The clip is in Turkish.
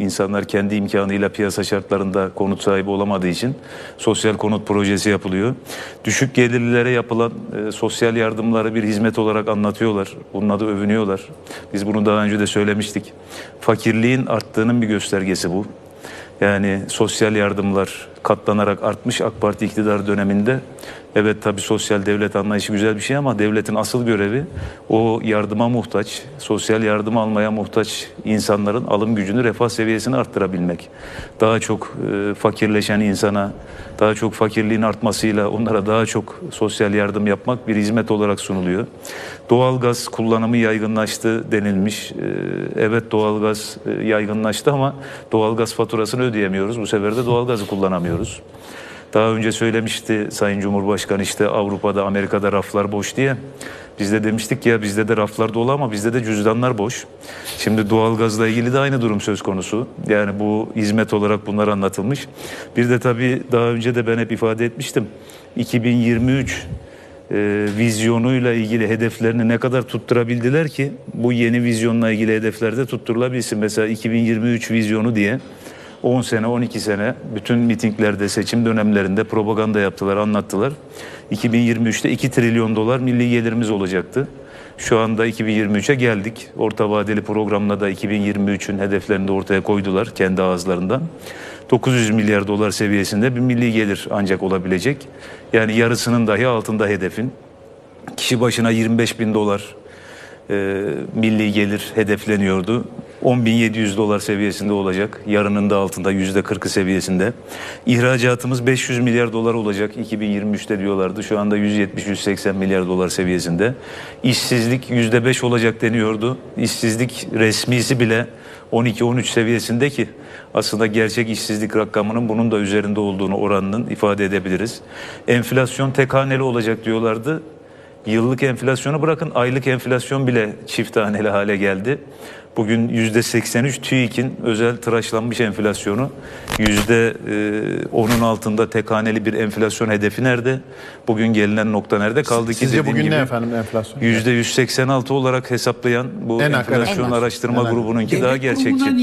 İnsanlar kendi imkanıyla piyasa şartlarında konut sahibi olamadığı için sosyal konut projesi yapılıyor. Düşük gelirlilere yapılan e, sosyal yardımları bir hizmet olarak anlatıyorlar. Bunun adı övünüyorlar. Biz bunu daha önce de söylemiştik. Fakirliğin arttığının bir göstergesi bu. Yani sosyal yardımlar katlanarak artmış AK Parti iktidar döneminde. Evet tabii sosyal devlet anlayışı güzel bir şey ama devletin asıl görevi o yardıma muhtaç, sosyal yardım almaya muhtaç insanların alım gücünü, refah seviyesini arttırabilmek. Daha çok e, fakirleşen insana, daha çok fakirliğin artmasıyla onlara daha çok sosyal yardım yapmak bir hizmet olarak sunuluyor. Doğalgaz kullanımı yaygınlaştı denilmiş. E, evet doğalgaz e, yaygınlaştı ama doğalgaz faturasını ödeyemiyoruz. Bu sefer de doğalgazı kullanamıyoruz. Daha önce söylemişti Sayın Cumhurbaşkanı işte Avrupa'da, Amerika'da raflar boş diye. Biz de demiştik ya bizde de raflar dolu ama bizde de cüzdanlar boş. Şimdi doğalgazla ilgili de aynı durum söz konusu. Yani bu hizmet olarak bunlar anlatılmış. Bir de tabii daha önce de ben hep ifade etmiştim. 2023 e, vizyonuyla ilgili hedeflerini ne kadar tutturabildiler ki bu yeni vizyonla ilgili hedeflerde tutturulabilsin. Mesela 2023 vizyonu diye 10 sene 12 sene bütün mitinglerde seçim dönemlerinde propaganda yaptılar anlattılar. 2023'te 2 trilyon dolar milli gelirimiz olacaktı. Şu anda 2023'e geldik. Orta vadeli programla da 2023'ün hedeflerini de ortaya koydular kendi ağızlarından. 900 milyar dolar seviyesinde bir milli gelir ancak olabilecek. Yani yarısının dahi altında hedefin. Kişi başına 25 bin dolar e, milli gelir hedefleniyordu. 10.700 dolar seviyesinde olacak. Yarının da altında %40'ı seviyesinde. İhracatımız 500 milyar dolar olacak 2023'te diyorlardı. Şu anda 170-180 milyar dolar seviyesinde. İşsizlik %5 olacak deniyordu. İşsizlik resmisi bile 12-13 seviyesinde ki aslında gerçek işsizlik rakamının bunun da üzerinde olduğunu oranının ifade edebiliriz. Enflasyon tek olacak diyorlardı. Yıllık enflasyonu bırakın aylık enflasyon bile çift haneli hale geldi. Bugün yüzde 83 TÜİK'in özel tıraşlanmış enflasyonu yüzde e, onun altında tek haneli bir enflasyon hedefi nerede? Bugün gelinen nokta nerede? Kaldı ki Sizce bugün gibi ne efendim enflasyon? yüzde 186 olarak hesaplayan bu En enflasyon arkadaş. araştırma En grubununki daha gerçekçi.